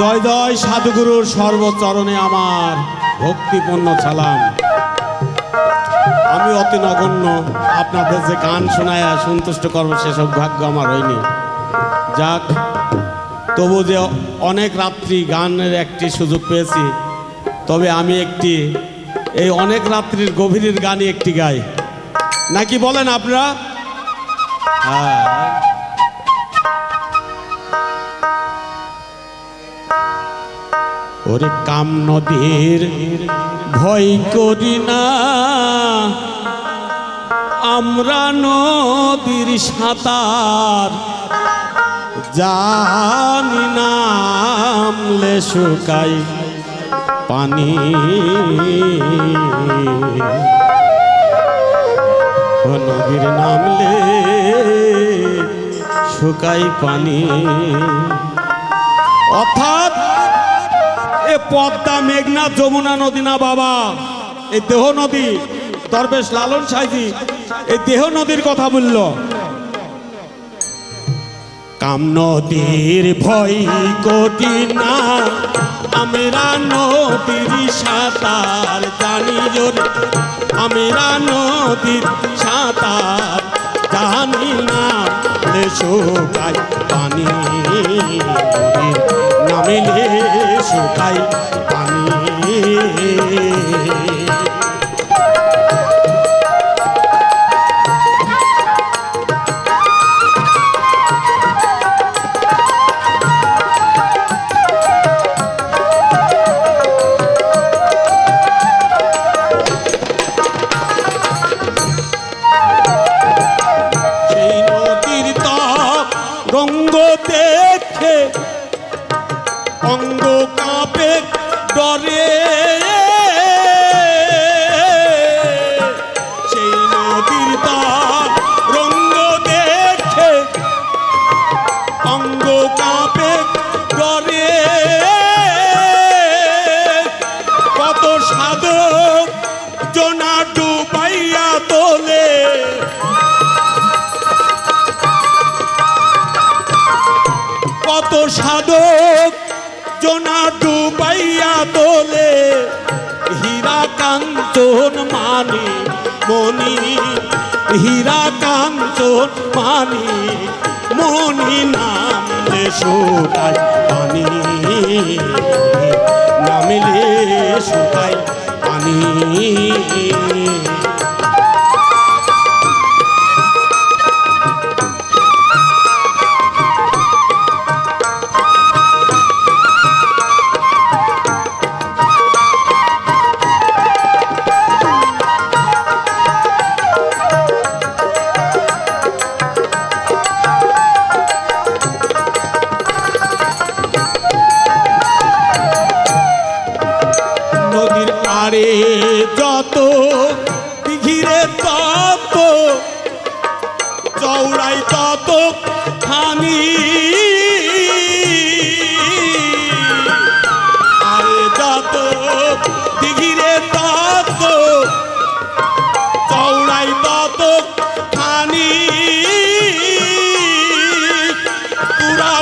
জয় জয় সাধুগুরুর সর্বচরণে আমার ভক্তিপূর্ণ সালাম। আমি অতি নগণ্য, আপনাদের যে গান শোনায় সন্তুষ্ট করব সেসব ভাগ্য আমার হয়নি। যাক, তবু যে অনেক রাত্রি গানের একটি সুযোগ পেয়েছি, তবে আমি একটি, এই অনেক রাত্রির গভীরের গানই একটি গাই। নাকি বলেন আপনারা? হ্যাঁ। ওরে কাম নদীর ভয় করি না। আমরা নদীর সাঁতার জানি নামলে শুকাই পানি। নদীর নামলে শুকাই পানি। অর্থাৎ এ পদ্মা, মেঘনা, যমুনা নদী না বাবা। এই দেহ নদী, দরবেশ লালন সাইজি, এই দেহ নদীর কথা বলল। কাম নদীর ভয় কোটি না, আমরা নদীর সাঁতার জানি জোরে। আমরা নদীর সাঁতার জানি না শুকাই পানি। নদীর নামিলে শুকাই পানি। অঙ্গ কাঁপে ডরে। সেই নদীর তপ রঙ্গ দেখে অঙ্গ কাঁপে ডরে। কত সাধক জনা ডুবাইয়া তোলে। কত সাধক কাঞ্চন মানি মনি হীরা কাঞ্চন মানি মনি নাম সুতাই পানি নামিলে সুতাই পানি পাড়ে যত দিঘিরে তত চৌড়াই তত খানি আরে যত তুরা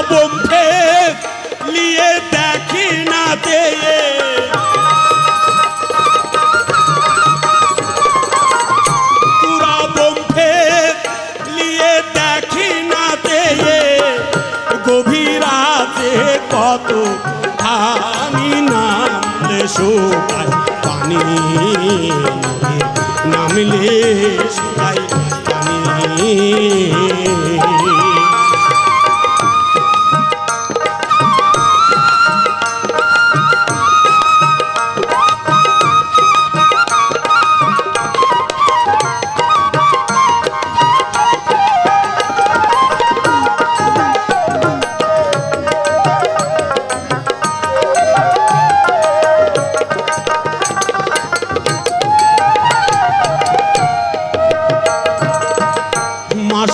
শুকাই পানি নামলে শুকাই পানি।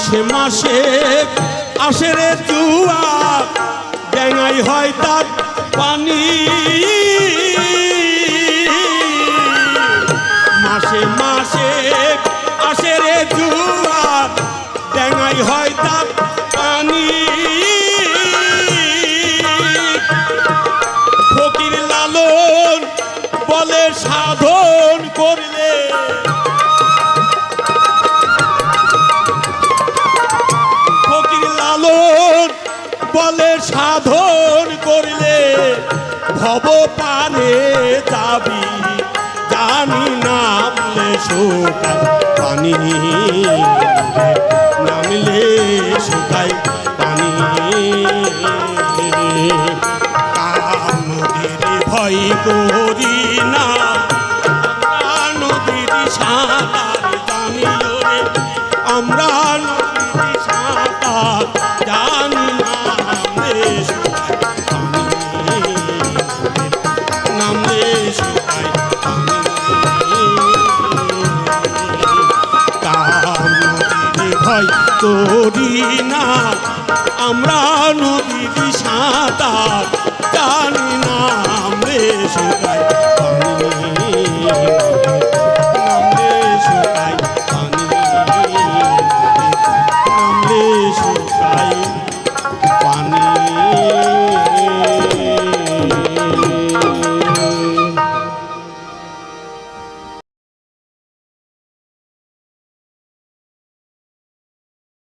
মাসে মাসে আসে রে চুয়া ডেঙাই হয় তার পানি। মাসে মাসে আসে রে চুয়া ডেঙাই হয় তার পানি। ফকির লালন বলে সাধন করলে সাধন করলে ভব পারে যাবি। জানি নামলে শুকাই পানি নামলে শুকাই পানি নদীর ভয় করি না। নদীর সাঁতার জানি আমরা তোরি না। আমরা নদীর সাঁতার জানি না।